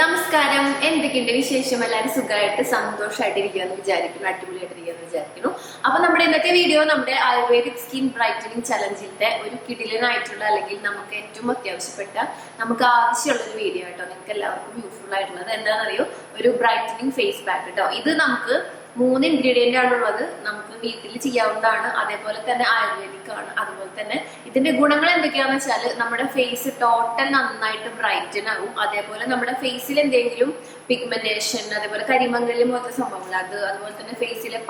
നമസ്കാരം. എന്തൊക്കെയുണ്ട് വിശേഷം? എല്ലാവരും സുഖമായിട്ട് സന്തോഷമായിട്ട് എന്ന് വിചാരിക്കുന്നു. അടിപൊളിയായിട്ട് എന്ന് വിചാരിക്കുന്നു. അപ്പൊ നമ്മുടെ ഇന്നത്തെ വീഡിയോ നമ്മുടെ ആയുർവേദിക് സ്കിൻ ബ്രൈറ്റനിങ് ചലഞ്ചിന്റെ ഒരു കിടിലനായിട്ടുള്ള അല്ലെങ്കിൽ നമുക്ക് ഏറ്റവും അത്യാവശ്യപ്പെട്ട നമുക്ക് ആവശ്യമുള്ള ഒരു വീഡിയോ കേട്ടോ നിങ്ങൾക്ക് എല്ലാവർക്കും യൂസ്ഫുൾ ആയിട്ടുള്ളത് എന്താണെന്നറിയോ? ഒരു ബ്രൈറ്റനിങ് ഫേസ് പാക്ക് കേട്ടോ ഇത് നമുക്ക് മൂന്ന് ഇൻഗ്രീഡിയന്റ് ആണുള്ളത്. നമുക്ക് വീട്ടിൽ ചെയ്യാവുന്നതാണ്. അതേപോലെ തന്നെ ആയുർവേദിക് ആണ് അതുപോലെ തന്നെ ഇതിന്റെ ഗുണങ്ങൾ എന്തൊക്കെയാന്ന് വെച്ചാൽ നമ്മുടെ ഫേസ് ടോട്ടൽ നന്നായിട്ട് ബ്രൈറ്റൻ ആകും അതേപോലെ നമ്മുടെ ഫേസിൽ എന്തെങ്കിലും പിഗ്മെന്റേഷൻ അതേപോലെ കരിമംഗല്യം പോലത്തെ സംഭവങ്ങൾ അത് അതുപോലെ തന്നെ ഫേസിലെ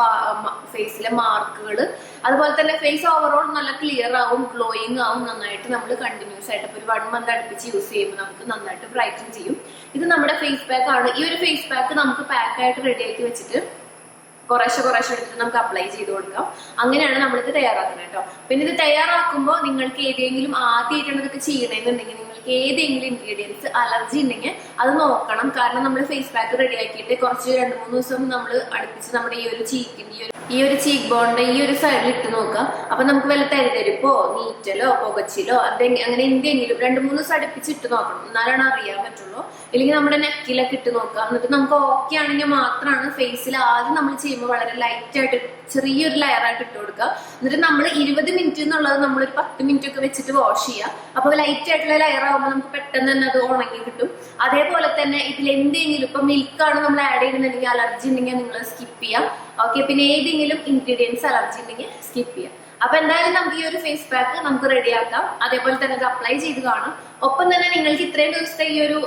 ഫേസിലെ മാർക്കുകൾ അതുപോലെ തന്നെ ഫേസ് ഓവറോൾ നല്ല ക്ലിയർ ആവും ഗ്ലോയിങ് ആവും നന്നായിട്ട് നമ്മൾ കണ്ടിന്യൂസ് ആയിട്ട് ഒരു വൺ മന്ത് അടുപ്പിച്ച് യൂസ് ചെയ്യുമ്പോൾ നമുക്ക് നന്നായിട്ട് ബ്രൈറ്റൻ ചെയ്യും. ഇത് നമ്മുടെ ഫേസ് പാക്ക് ആണ്. ഈ ഒരു ഫേസ് പാക്ക് നമുക്ക് പാക്കായിട്ട് റെഡിയാക്കി വെച്ചിട്ട് കുറേശ്ശെ കുറേശ്ശെ എടുത്തിട്ട് നമുക്ക് അപ്ലൈ ചെയ്ത് കൊടുക്കാം. അങ്ങനെയാണ് നമ്മളിത് തയ്യാറാക്കുന്നത് കേട്ടോ. പിന്നെ ഇത് തയ്യാറാക്കുമ്പോൾ നിങ്ങൾക്ക് ഏതെങ്കിലും ആദ്യമായിട്ടാണ് ഇതൊക്കെ ചെയ്യണമെന്നുണ്ടെങ്കിൽ നിങ്ങൾക്ക് ഏതെങ്കിലും ഇൻഗ്രീഡിയൻസ് അലർജി ഉണ്ടെങ്കിൽ അത് നോക്കണം. കാരണം നമ്മൾ ഫേസ് പാക്ക് റെഡി ആക്കിയിട്ട് കുറച്ച് രണ്ട് മൂന്ന് ദിവസം നമ്മൾ അടുപ്പിച്ച് നമ്മുടെ ഈ ഒരു ചീക്കിന്റെ ഈ ഒരു ഈ ഒരു ചീക്ക് ബോണിന്റെ ഈ ഒരു സൈഡിൽ ഇട്ട് നോക്കാം. അപ്പൊ നമുക്ക് വല്ല തരിതരിപ്പോ നീറ്റലോ പുകച്ചിലോ അതെങ്ങനെ അങ്ങനെ എന്തെങ്കിലും രണ്ട് മൂന്ന് ദിവസം അടുപ്പിച്ച് ഇട്ട് നോക്കണം. എന്നാലാണ് അറിയാൻ പറ്റുള്ളൂ. ഇല്ലെങ്കിൽ നമ്മുടെ നെക്കിലൊക്കെ ഇട്ട് നോക്കാം. എന്നിട്ട് നമുക്ക് ഓക്കെ ആണെങ്കിൽ മാത്രമാണ് ഫേസിൽ ആദ്യം നമ്മൾ ചെയ്യുമ്പോൾ വളരെ ലൈറ്റ് ആയിട്ട് ചെറിയൊരു ലെയർ ആയിട്ട് ഇട്ട് കൊടുക്കുക. എന്നിട്ട് നമ്മൾ ഇരുപത് മിനിറ്റ് എന്നുള്ളത് നമ്മൾ ഒരു പത്ത് മിനിറ്റ് ഒക്കെ വെച്ചിട്ട് വാഷ് ചെയ്യുക. അപ്പോൾ ലൈറ്റ് ആയിട്ടുള്ള ലെയർ ആകുമ്പോൾ നമുക്ക് പെട്ടെന്ന് തന്നെ അത് ഉണങ്ങി കിട്ടും. അതേപോലെ തന്നെ ഇതിൽ എന്തെങ്കിലും ഇപ്പൊ മിൽക്കാണ് നമ്മൾ ആഡ് ചെയ്യുന്നുണ്ടെങ്കിൽ അലർജി ഉണ്ടെങ്കിൽ നിങ്ങൾ സ്കിപ്പ് ചെയ്യാം ഓക്കെ പിന്നെ ഏതെങ്കിലും ഇൻഗ്രീഡിയൻസ് അലർജി ഉണ്ടെങ്കിൽ സ്കിപ്പ് ചെയ്യാം. അപ്പൊ എന്തായാലും നമുക്ക് ഈ ഒരു ഫേസ് പാക്ക് നമുക്ക് റെഡിയാക്കാം അതേപോലെ തന്നെ അത് അപ്ലൈ ചെയ്ത് കാണാം. ഒപ്പം തന്നെ നിങ്ങൾക്ക് ഇത്രയും ദിവസത്തെ ഈ ഒരു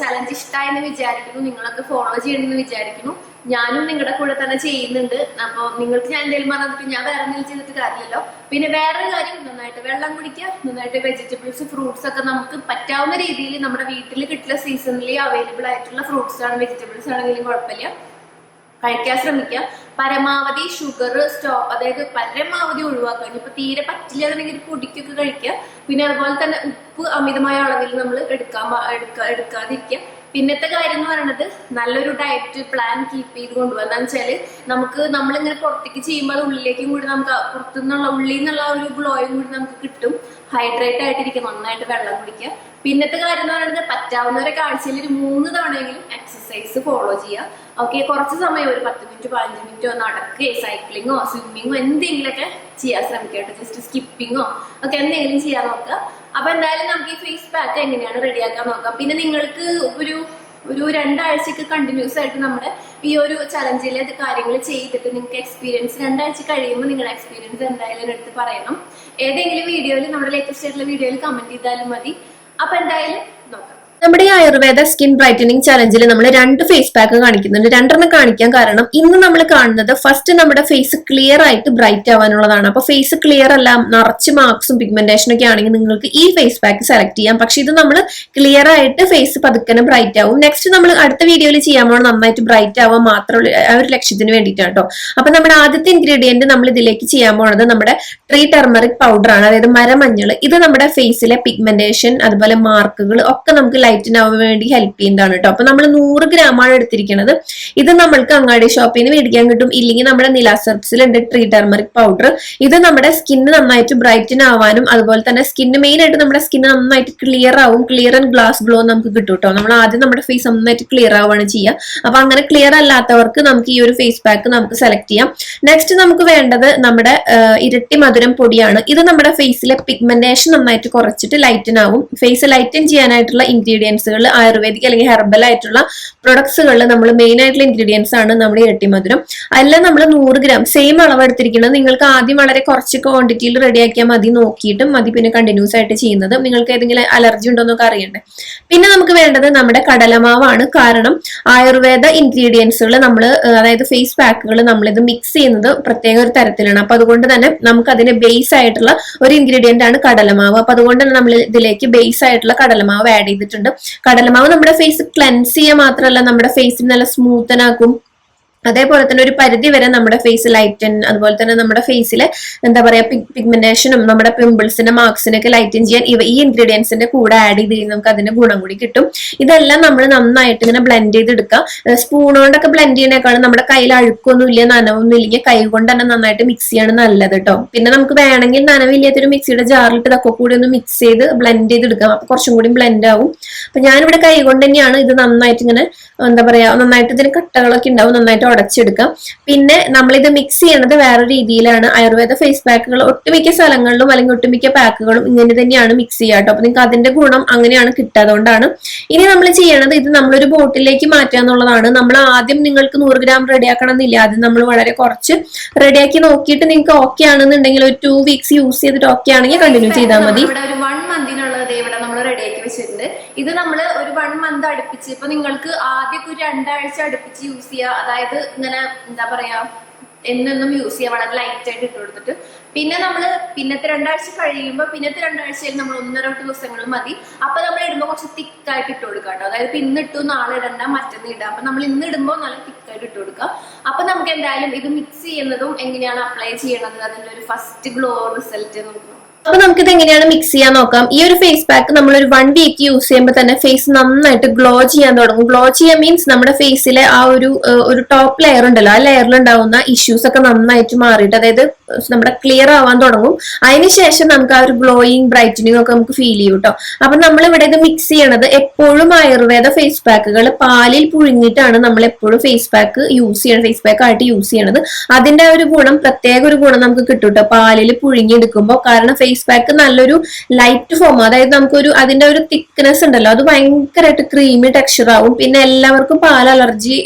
ചലഞ്ച് ഇഷ്ടമായെന്ന് വിചാരിക്കുന്നു. നിങ്ങളൊക്കെ ഫോളോ ചെയ്യണമെന്ന് വിചാരിക്കുന്നു. ഞാനും നിങ്ങളുടെ കൂടെ തന്നെ ചെയ്യുന്നുണ്ട്. അപ്പോൾ നിങ്ങൾക്ക് ഞാൻ എന്തെങ്കിലും പറഞ്ഞിട്ട് ഞാൻ വേറെ എന്തെങ്കിലും ചെയ്തിട്ട് കാര്യമില്ലല്ലോ പിന്നെ വേറൊരു കാര്യം നന്നായിട്ട് വെള്ളം കുടിക്കുക നന്നായിട്ട് വെജിറ്റബിൾസ് ഫ്രൂട്ട്സ് ഒക്കെ നമുക്ക് പറ്റാവുന്ന രീതിയിൽ നമ്മുടെ വീട്ടിൽ കിട്ടുന്ന സീസണിൽ അവൈലബിൾ ആയിട്ടുള്ള ഫ്രൂട്ട്സ് ആണ് വെജിറ്റബിൾസ് ആണെങ്കിലും കുഴപ്പമില്ല. കഴിക്കാൻ ശ്രമിക്കുക. പരമാവധി ഷുഗർ സ്റ്റോപ്പ് അതായത് പരമാവധി ഒഴിവാക്കുക. ഇനിയിപ്പോൾ തീരെ പറ്റില്ല എന്നുണ്ടെങ്കിൽ പൊടിക്കൊക്കെ കഴിക്കുക. പിന്നെ അതുപോലെ തന്നെ ഉപ്പ് അമിതമായ അളവിൽ നമ്മൾ എടുക്കാൻ എടുക്കാതിരിക്കുക. പിന്നത്തെ കാര്യം എന്ന് പറയുന്നത് നല്ലൊരു ഡയറ്റ് പ്ലാൻ കീപ്പ് ചെയ്ത് കൊണ്ടുപോകുക എന്താണെന്ന് വെച്ചാൽ നമുക്ക് നമ്മളിങ്ങനെ പുറത്തേക്ക് ചെയ്യുമ്പോൾ അത് ഉള്ളിലേക്കും കൂടി നമുക്ക് പുറത്തുനിന്നുള്ള ഉള്ളിൽ നിന്നുള്ള ഒരു ഗ്ലോയും കൂടി നമുക്ക് കിട്ടും. ഹൈഡ്രേറ്റ് ആയിട്ടിരിക്കുക നന്നായിട്ട് വെള്ളം കുടിക്കുക. പിന്നത്തെ കാര്യം എന്ന് പറയുന്നത് പറ്റാവുന്നവരൊക്കെ ആഴ്ചയിൽ ഒരു മൂന്ന് തവണയെങ്കിലും എക്സസൈസ് ഫോളോ ചെയ്യുക. ഓക്കെ കുറച്ച് സമയം ഒരു പത്ത് മിനിറ്റ് പതിനഞ്ച് മിനിറ്റോ നടക്കുകയോ സൈക്ലിങ്ങോ സ്വിമ്മിങ്ങോ എന്തെങ്കിലുമൊക്കെ ചെയ്യാൻ ശ്രമിക്കട്ടെ ജസ്റ്റ് സ്കിപ്പിങ്ങോ ഒക്കെ എന്തെങ്കിലും ചെയ്യാൻ നോക്കുക. അപ്പൊ എന്തായാലും നമുക്ക് ഈ ഫേസ് പാക്ക് എങ്ങനെയാണ് റെഡിയാക്കാൻ നോക്കാം. പിന്നെ നിങ്ങൾക്ക് ഒരു ഒരു രണ്ടാഴ്ചക്ക് കണ്ടിന്യൂസ് ആയിട്ട് നമ്മുടെ ഈ ഒരു ചലഞ്ചിലെ കാര്യങ്ങൾ ചെയ്തിട്ട് നിങ്ങൾക്ക് എക്സ്പീരിയൻസ് രണ്ടാഴ്ച കഴിയുമ്പോൾ നിങ്ങളുടെ എക്സ്പീരിയൻസ് എന്തായാലും എടുത്ത് പറയണം. ഏതെങ്കിലും വീഡിയോയിൽ നമ്മുടെ ലേറ്റസ്റ്റ് ആയിട്ടുള്ള വീഡിയോയിൽ കമന്റ് ചെയ്താലും മതി. അപ്പൊ എന്തായാലും നമ്മുടെ ഈ ആയുർവേദ സ്കിൻ ബ്രൈറ്റനിങ് ചലഞ്ചിൽ നമ്മൾ രണ്ട് ഫേസ് പാക്ക് കാണിക്കുന്നുണ്ട്. രണ്ടെണ്ണം കാണിക്കാൻ കാരണം ഇന്ന് നമ്മൾ കാണുന്നത് ഫസ്റ്റ് നമ്മുടെ ഫേസ് ക്ലിയർ ആയിട്ട് ബ്രൈറ്റ് ആവാനുള്ളതാണ്. അപ്പൊ ഫേസ് ക്ലിയർ അല്ല നിറച്ച് മാർക്സും പിഗ്മെന്റേഷനും ഒക്കെ ആണെങ്കിൽ നിങ്ങൾക്ക് ഈ ഫേസ് പാക്ക് സെലക്ട് ചെയ്യാം. പക്ഷെ ഇത് നമ്മൾ ക്ലിയർ ആയിട്ട് ഫേസ് പതുക്കനെ ബ്രൈറ്റ് ആവും. നെക്സ്റ്റ് നമ്മൾ അടുത്ത വീഡിയോയിൽ ചെയ്യാൻ പോകണം നന്നായിട്ട് ബ്രൈറ്റ് ആവാൻ മാത്രമുള്ള ആ ഒരു ലക്ഷ്യത്തിന് വേണ്ടിയിട്ടാണ് കേട്ടോ അപ്പൊ നമ്മുടെ ആദ്യത്തെ ഇൻഗ്രീഡിയന്റ് നമ്മൾ ഇതിലേക്ക് ചെയ്യാൻ പോണത് നമ്മുടെ ട്രീ ടെർമറിക് പൗഡർ ആണ്. അതായത് മരമഞ്ഞൾ ഇത് നമ്മുടെ ഫേസിലെ പിഗ്മെന്റേഷൻ അതുപോലെ മാർക്കുകൾ ഒക്കെ നമുക്ക് ലൈറ്റിനാവാൻ വേണ്ടി ഹെൽപ്പ് ചെയ്യുന്നതാണ് കേട്ടോ അപ്പൊ നമ്മൾ നൂറ് ഗ്രാമാണ് എടുത്തിരിക്കുന്നത് ഇത് നമ്മൾക്ക് അങ്ങാടി ഷോപ്പിൽ നിന്ന് മേടിക്കാൻ കിട്ടും. ഇല്ലെങ്കിൽ നമ്മുടെ നിലാസർപ്സിലുണ്ട് ട്രീ ടെർമറിക് പൗഡർ ഇത് നമ്മുടെ സ്കിന്ന് നന്നായിട്ട് ബ്രൈറ്റൻ ആവാനും അതുപോലെ തന്നെ സ്കിന്ന് മെയിൻ ആയിട്ട് നമ്മുടെ സ്കിന്ന് നന്നായിട്ട് ക്ലിയർ ആവും. ക്ലിയർ ആൻഡ് ഗ്ലാസ് ഗ്ലോ നമുക്ക് കിട്ടും കേട്ടോ നമ്മൾ ആദ്യം നമ്മുടെ ഫേസ് നന്നായിട്ട് ക്ലിയർ ആവുകയാണ് ചെയ്യുക അപ്പൊ അങ്ങനെ ക്ലിയർ അല്ലാത്തവർക്ക് നമുക്ക് ഈ ഒരു ഫേസ് പാക്ക് നമുക്ക് സെലക്ട് ചെയ്യാം. നെക്സ്റ്റ് നമുക്ക് വേണ്ടത് നമ്മുടെ ഇരട്ടി മധുരം പൊടിയാണ്. ഇത് നമ്മുടെ ഫേസിലെ പിഗ്മെന്റേഷൻ നന്നായിട്ട് കുറച്ചിട്ട് ലൈറ്റൻ ആവും. ഫേസ് ലൈറ്റൻ ചെയ്യാനായിട്ടുള്ള ഇൻഗ്രീഡിയൻസുകൾ ആയുർവേദിക് അല്ലെങ്കിൽ ഹെർബൽ ആയിട്ടുള്ള പ്രൊഡക്ട്സുകളിൽ നമ്മൾ മെയിൻ ആയിട്ടുള്ള ഇൻഗ്രീഡിയൻസ് ആണ് നമ്മുടെ ഇരട്ടിമധുരം അതിൽ നമ്മൾ നൂറ് ഗ്രാം സെയിം അളവ് എടുത്തിരിക്കുന്നത് നിങ്ങൾക്ക് ആദ്യം വളരെ കുറച്ച് ക്വാണ്ടിറ്റിയിൽ റെഡിയാക്കിയാൽ മതി നോക്കിയിട്ടും മതി പിന്നെ കണ്ടിന്യൂസ് ആയിട്ട് ചെയ്യുന്നത്. നിങ്ങൾക്ക് ഏതെങ്കിലും അലർജി ഉണ്ടോ എന്നൊക്കെ അറിയണ്ടേ. പിന്നെ നമുക്ക് വേണ്ടത് നമ്മുടെ കടലമാവാണ്. കാരണം ആയുർവേദ ഇൻഗ്രീഡിയൻസുകൾ നമ്മൾ അതായത് ഫേസ് പാക്കുകൾ നമ്മളിത് മിക്സ് ചെയ്യുന്നത് പ്രത്യേക ഒരു തരത്തിലാണ്. അപ്പൊ അതുകൊണ്ട് തന്നെ നമുക്ക് അതിന് ബേസ് ആയിട്ടുള്ള ഒരു ഇൻഗ്രീഡിയന്റ് ആണ് കടലമാവ്. അപ്പൊ അതുകൊണ്ട് തന്നെ നമ്മൾ ഇതിലേക്ക് ബേസ് ആയിട്ടുള്ള കടലമാവ് ആഡ് ചെയ്തിട്ടുണ്ട്. കടലമാവ് നമ്മുടെ ഫേസ് ക്ലെൻസ് ചെയ്യുക മാത്രമല്ല നമ്മുടെ ഫേസിന് നല്ല സ്മൂത്തനാക്കും അതേപോലെ തന്നെ ഒരു പരിധി വരെ നമ്മുടെ ഫേസ് ലൈറ്റൻ അതുപോലെ തന്നെ നമ്മുടെ ഫേസിൽ എന്താ പറയാ പിഗ്മെന്റേഷനും നമ്മുടെ പിമ്പിൾസിന്റെ മാർക്സിനൊക്കെ ലൈറ്റൻ ചെയ്യാൻ ഇവ ഈ ഇൻഗ്രീഡിയൻസിന്റെ കൂടെ ആഡ് ചെയ്ത് നമുക്ക് അതിന്റെ ഗുണം കൂടി കിട്ടും. ഇതെല്ലാം നമ്മൾ നന്നായിട്ട് ഇങ്ങനെ ബ്ലെൻഡ് ചെയ്തെടുക്കുക. സ്പൂൺ കൊണ്ടൊക്കെ ബ്ലെൻഡ് ചെയ്യുന്നേക്കാളും നമ്മുടെ കയ്യിൽ അഴുക്കൊന്നും ഇല്ല നനവൊന്നും ഇല്ലെങ്കിൽ കൈ കൊണ്ട് തന്നെ നന്നായിട്ട് മിക്സ് ചെയ്യാണ് നല്ലത് കേട്ടോ പിന്നെ നമുക്ക് വേണമെങ്കിൽ നനവില്ലാത്തൊരു മിക്സിയുടെ ജാറിലിട്ട് ഇതൊക്കെ കൂടി ഒന്ന് മിക്സ് ചെയ്ത് ബ്ലെൻഡ് ചെയ്തെടുക്കാം അപ്പൊ കുറച്ചും കൂടി ബ്ലെൻഡ് ആവും. അപ്പൊ ഞാനിവിടെ കൈ കൊണ്ട് തന്നെയാണ് ഇത് നന്നായിട്ട് ഇങ്ങനെ എന്താ പറയാ നന്നായിട്ട് ഇതിന് കട്ടകളൊക്കെ ഉണ്ടാവും നന്നായിട്ട് ഉടച്ചെടുക്കാം. പിന്നെ നമ്മളിത് മിക്സ് ചെയ്യണത് വേറെ രീതിയിലാണ്. ആയുർവേദ ഫേസ് പാക്കുകൾ ഒട്ടുമിക്ക സ്ഥലങ്ങളിലും അല്ലെങ്കിൽ ഒട്ടുമിക്ക പാക്കുകളും ഇങ്ങനെ തന്നെയാണ് മിക്സ് ചെയ്യുക കേട്ടോ. അപ്പൊ നിങ്ങൾക്ക് അതിന്റെ ഗുണം അങ്ങനെയാണ് കിട്ടാതുകൊണ്ടാണ് ഇനി നമ്മൾ ചെയ്യണത് ഇത് നമ്മളൊരു ബോട്ടിലേക്ക് മാറ്റുക എന്നുള്ളതാണ്. നമ്മൾ ആദ്യം നിങ്ങൾക്ക് നൂറ് ഗ്രാം റെഡിയാക്കണം എന്നില്ല. ആദ്യം നമ്മൾ വളരെ കുറച്ച് റെഡിയാക്കി നോക്കിയിട്ട് നിങ്ങൾക്ക് ഓക്കെ ആണെന്നുണ്ടെങ്കിൽ ഒരു ടു വീക്സ് യൂസ് ചെയ്തിട്ട് ഓക്കെ ആണെങ്കിൽ കണ്ടിന്യൂ ചെയ്താൽ മതി. ഒരു ദേ ഇവിടെ നമ്മൾ റെഡിയാക്കി വെച്ചിട്ടുണ്ട് ഇത് നമ്മൾ ഒരു വൺ മന്ത് അടുപ്പിച്ച് ഇപ്പൊ നിങ്ങൾക്ക് ആദ്യമൊക്കെ ഒരു രണ്ടാഴ്ച അടുപ്പിച്ച് യൂസ് ചെയ്യുക അതായത് ഇങ്ങനെ എന്താ പറയാ എന്നെന്നും യൂസ് ചെയ്യാം വളരെ ലൈറ്റ് ആയിട്ട് ഇട്ട് കൊടുത്തിട്ട്. പിന്നെ നമ്മൾ പിന്നത്തെ രണ്ടാഴ്ച കഴിയുമ്പോൾ പിന്നത്തെ രണ്ടാഴ്ചയിൽ നമ്മൾ ഒന്നര ദിവസങ്ങൾ മതി. അപ്പൊ നമ്മൾ ഇടുമ്പോൾ കുറച്ച് തിക്കായിട്ട് ഇട്ട് കൊടുക്കുക കേട്ടോ അതായത് ഇന്ന് ഇട്ടു നാളെ ഇടണ്ട മറ്റന്ന് ഇടാം. അപ്പൊ നമ്മൾ ഇന്ന് ഇടുമ്പോൾ നല്ല തിക്കായിട്ട് ഇട്ട് കൊടുക്കുക അപ്പൊ നമുക്ക് എന്തായാലും ഇത് മിക്സ് ചെയ്യുന്നതും എങ്ങനെയാണ് അപ്ലൈ ചെയ്യണത് അതിന്റെ ഒരു ഫസ്റ്റ് ഗ്ലോ റിസൾട്ട് നമുക്ക് അപ്പൊ നമുക്കിത് എങ്ങനെയാണ് മിക്സ് ചെയ്യാൻ നോക്കാം. ഈ ഒരു ഫേസ് പാക്ക് നമ്മൾ ഒരു വൺ വീക്ക് യൂസ് ചെയ്യുമ്പോൾ തന്നെ ഫേസ് നന്നായിട്ട് ഗ്ലോ ചെയ്യാൻ തുടങ്ങും. ഗ്ലോ ചെയ്യാൻ മീൻസ് നമ്മുടെ ഫേസിലെ ആ ഒരു ഒരു ടോപ്പ് ലെയർ ഉണ്ടല്ലോ. ആ ലെയറിൽ ഉണ്ടാവുന്ന ഇഷ്യൂസ് ഒക്കെ നന്നായിട്ട് മാറിയിട്ട് അതായത് നമ്മുടെ ക്ലിയർ ആവാൻ തുടങ്ങും. അതിനുശേഷം നമുക്ക് ആ ഒരു ഗ്ലോയിങ് ബ്രൈറ്റനിങ് ഒക്കെ നമുക്ക് ഫീൽ ചെയ്യും കേട്ടോ അപ്പൊ നമ്മൾ ഇവിടെ ഇത് മിക്സ് ചെയ്യണത് എപ്പോഴും ആയുർവേദ ഫേസ് പാക്കുകൾ പാലിൽ പുഴുങ്ങിയിട്ടാണ് നമ്മൾ എപ്പോഴും ഫേസ് പാക്ക് യൂസ് ചെയ്യണം ഫേസ് പാക്ക് ആയിട്ട് യൂസ് ചെയ്യണത്. അതിന്റെ ഒരു ഗുണം പ്രത്യേക ഒരു ഗുണം നമുക്ക് കിട്ടും കേട്ടോ പാലിൽ പുഴുങ്ങി എടുക്കുമ്പോൾ കാരണം ഫേസ് പാക്ക് നല്ലൊരു ലൈറ്റ് ഫോം അതായത് നമുക്കൊരു അതിന്റെ ഒരു തിക്നെസ് ഉണ്ടല്ലോ. അത് ഭയങ്കരമായിട്ട് ക്രീമി ടെക്സ്ചർ ആവും. പിന്നെ എല്ലാവർക്കും പാൽ അലർജി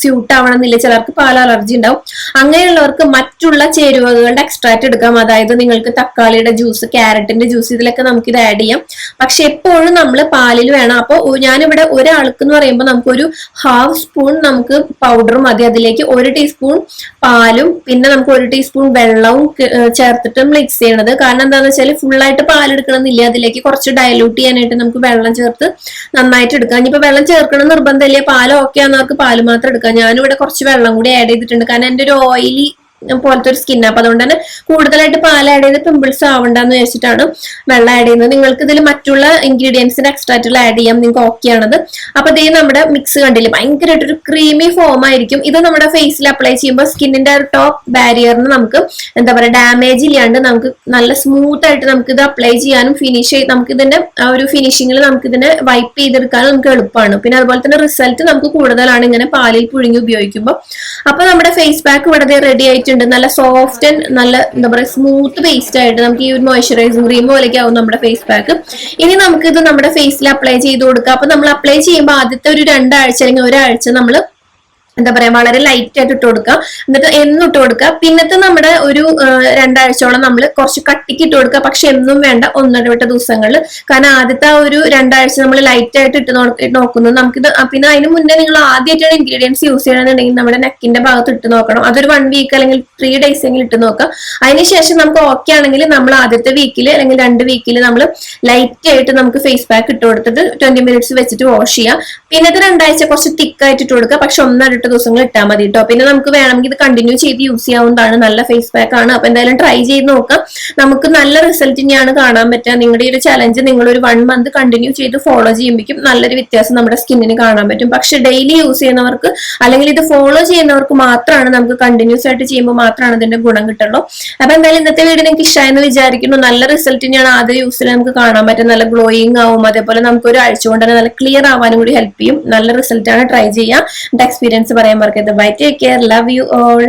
സ്യൂട്ട് ആവണമെന്നില്ല. ചിലർക്ക് പാൽ അലർജി ഉണ്ടാവും. അങ്ങനെയുള്ളവർക്ക് മറ്റുള്ള ചേരുവകളുടെ എക്സ്ട്രാക്ട് എടുക്കാം. അതായത് നിങ്ങൾക്ക് തക്കാളിയുടെ ജ്യൂസ് ക്യാരറ്റിന്റെ ജ്യൂസ് ഇതിലൊക്കെ നമുക്ക് ഇത് ആഡ് ചെയ്യാം. പക്ഷെ എപ്പോഴും നമ്മൾ പാലിൽ വേണം. അപ്പോൾ ഞാനിവിടെ ഒരാൾക്ക് എന്ന് പറയുമ്പോൾ നമുക്കൊരു ഹാഫ് സ്പൂൺ നമുക്ക് പൗഡർ മതി. അതിലേക്ക് ഒരു ടീസ്പൂൺ പാലും പിന്നെ നമുക്ക് ഒരു ടീസ്പൂൺ വെള്ളവും ചേർത്തിട്ട് മിക്സ് ചെയ്യണത്. കാരണം എന്താണെന്ന് വെച്ചാൽ ഫുള്ളായിട്ട് പാൽ എടുക്കണമെന്നില്ല അതിലേക്ക് കുറച്ച് ഡയലൂട്ട് ചെയ്യാനായിട്ട് നമുക്ക് വെള്ളം ചേർത്ത് നന്നായിട്ട് എടുക്കാം. ഇനിയിപ്പോ വെള്ളം ചേർക്കണം നിർബന്ധമില്ല? പാൽ ഓക്കെ ആണെന്നവർക്ക് പാൽ മാത്രം എടുക്കാം. ഞാനിവിടെ കുറച്ച് വെള്ളം കൂടി ആഡ് ചെയ്തിട്ടുണ്ട്. കാരണം എന്റെ ഒരു ഓയിലി പോലത്തെ ഒരു സ്കിൻ അപ്പൊ അതുകൊണ്ട് തന്നെ കൂടുതലായിട്ട് പാൽ ആഡ് ചെയ്ത് പിമ്പിൾസ് ആവണ്ടെന്ന് വെച്ചിട്ടാണ് വെള്ളം ആഡ് ചെയ്യുന്നത്. നിങ്ങൾക്ക് ഇതിൽ മറ്റുള്ള ഇൻഗ്രീഡിയൻസിന്റെ ആയിട്ടുള്ള ആഡ് ചെയ്യാം. നിങ്ങൾക്ക് ഓക്കെ ആണത്. അപ്പൊ ഇതേ നമ്മുടെ മിക്സ് കണ്ടില്ലേ? ഭയങ്കരമായിട്ട് ഒരു ക്രീമി ഫോം ആയിരിക്കും. ഇത് നമ്മുടെ ഫേസിൽ അപ്ലൈ ചെയ്യുമ്പോൾ സ്കിന്നിന്റെ ഒരു ടോപ്പ് ബാരിയറിന് നമുക്ക് എന്താ പറയുക ഡാമേജ് ഇല്ലാണ്ട് നമുക്ക് നല്ല സ്മൂത്ത് ആയിട്ട് നമുക്ക് ഇത് അപ്ലൈ ചെയ്യാനും ഫിനിഷ് ചെയ്ത് നമുക്ക് ഇതിന്റെ ആ ഒരു ഫിനിഷിങ്ങിൽ നമുക്ക് ഇതിനെ വൈപ്പ് ചെയ്തെടുക്കാനും നമുക്ക് എളുപ്പമാണ്. പിന്നെ അതുപോലെ തന്നെ റിസൾട്ട് നമുക്ക് കൂടുതലാണ് ഇങ്ങനെ പാലിൽ പുഴുങ്ങി ഉപയോഗിക്കുമ്പോൾ. അപ്പൊ നമ്മുടെ ഫേസ് പാക്ക് ഇവിടെ റെഡി ആയിട്ടുണ്ട് നല്ല സോഫ്റ്റ് ആൻഡ് നല്ല എന്താ പറയുക സ്മൂത്ത് പേസ്റ്റ് ആയിട്ട് നമുക്ക് ഈ ഒരു മോയ്സ്ചറൈസിങ് ക്രീം പോലെയൊക്കെ ആവും നമ്മുടെ ഫേസ് പാക്ക് ഇനി നമുക്ക് ഇത് നമ്മുടെ ഫേസിൽ അപ്ലൈ ചെയ്ത് കൊടുക്കാം. അപ്പൊ നമ്മൾ അപ്ലൈ ചെയ്യുമ്പോൾ ആദ്യത്തെ ഒരു രണ്ടാഴ്ച അല്ലെങ്കിൽ ഒരാഴ്ച നമ്മൾ എന്താ പറയാ വളരെ ലൈറ്റ് ആയിട്ട് ഇട്ട് കൊടുക്കുക. എന്നിട്ട് എന്നും ഇട്ട് കൊടുക്കുക. പിന്നത്തെ നമ്മുടെ ഒരു രണ്ടാഴ്ചയോളം നമ്മൾ കുറച്ച് കട്ടിക്ക് ഇട്ട് കൊടുക്കുക. പക്ഷെ എന്നും വേണ്ട ഒന്നിടവിട്ട ദിവസങ്ങളിൽ. കാരണം ആദ്യത്തെ ആ ഒരു രണ്ടാഴ്ച നമ്മൾ ലൈറ്റ് ആയിട്ട് ഇട്ട് നോക്കുന്നത് നമുക്കിത് പിന്നെ അതിന് മുന്നേ നിങ്ങൾ ആദ്യമായിട്ടാണ് ഇൻഗ്രീഡിയൻസ് യൂസ് ചെയ്യണമെന്നുണ്ടെങ്കിൽ നമ്മുടെ നെക്കിന്റെ ഭാഗത്ത് ഇട്ട് നോക്കണം. അതൊരു വൺ വീക്ക് അല്ലെങ്കിൽ ത്രീ ഡേയ്സ് എങ്കിലും ഇട്ട് നോക്കാം അതിനുശേഷം നമുക്ക് ഓക്കെ ആണെങ്കിൽ നമ്മൾ ആദ്യത്തെ വീക്കിൽ അല്ലെങ്കിൽ രണ്ട് വീക്കിൽ നമ്മൾ ലൈറ്റ് ആയിട്ട് നമുക്ക് ഫേസ് പാക്ക് ഇട്ട് കൊടുത്തിട്ട് ട്വന്റി മിനിറ്റ്സ് വെച്ചിട്ട് വാഷ് ചെയ്യാം പിന്നത്തെ രണ്ടാഴ്ച കുറച്ച് തിക്കായിട്ട് ഇട്ട് കൊടുക്കുക. പക്ഷെ ഒന്നര ദിവസങ്ങൾ ഇട്ടാൽ മതി കേട്ടോ പിന്നെ നമുക്ക് വേണമെങ്കിൽ ഇത് കണ്ടിന്യൂ ചെയ്ത് യൂസ് ചെയ്യാവുന്നതാണ്. നല്ല ഫേസ് പാക്ക് ആണ്. അപ്പൊ എന്തായാലും ട്രൈ ചെയ്ത് നോക്കാം. നമുക്ക് നല്ല റിസൾട്ട് തന്നെയാണ് കാണാൻ പറ്റുക. നിങ്ങളുടെ ഈ ഒരു ചലഞ്ച് നിങ്ങൾ ഒരു വൺ മന്ത് കണ്ടിന്യൂ ചെയ്ത് ഫോളോ ചെയ്യുമ്പോഴേക്കും നല്ലൊരു വ്യത്യാസം നമ്മുടെ സ്കിന്നിന് കാണാൻ പറ്റും. പക്ഷെ ഡെയിലി യൂസ് ചെയ്യുന്നവർക്ക് അല്ലെങ്കിൽ ഇത് ഫോളോ ചെയ്യുന്നവർക്ക് മാത്രമാണ് നമുക്ക് കണ്ടിന്യൂസ് ആയിട്ട് ചെയ്യുമ്പോൾ മാത്രമാണ് ഇതിന്റെ ഗുണം കിട്ടുള്ളൂ. അപ്പൊ എന്തായാലും ഇന്നത്തെ വീഡിയോ നിങ്ങൾക്ക് ഇഷ്ടമായെന്ന് വിചാരിക്കുന്നു. നല്ല റിസൾട്ട് തന്നെയാണ് ആദ്യ യൂസിൽ നമുക്ക് കാണാൻ പറ്റും നല്ല ഗ്ലോയിങ് ആവും. അതേപോലെ നമുക്ക് ഒരു ആഴ്ച കൊണ്ട് തന്നെ നല്ല ക്ലിയർ ആവാനും കൂടി ഹെൽപ്പ് ചെയ്യും. നല്ല റിസൾട്ടാണ് ട്രൈ ചെയ്യാം. എന്റെ എക്സ്പീരിയൻസ് പറയാൻ മറക്കരുത്. Bye take care love you all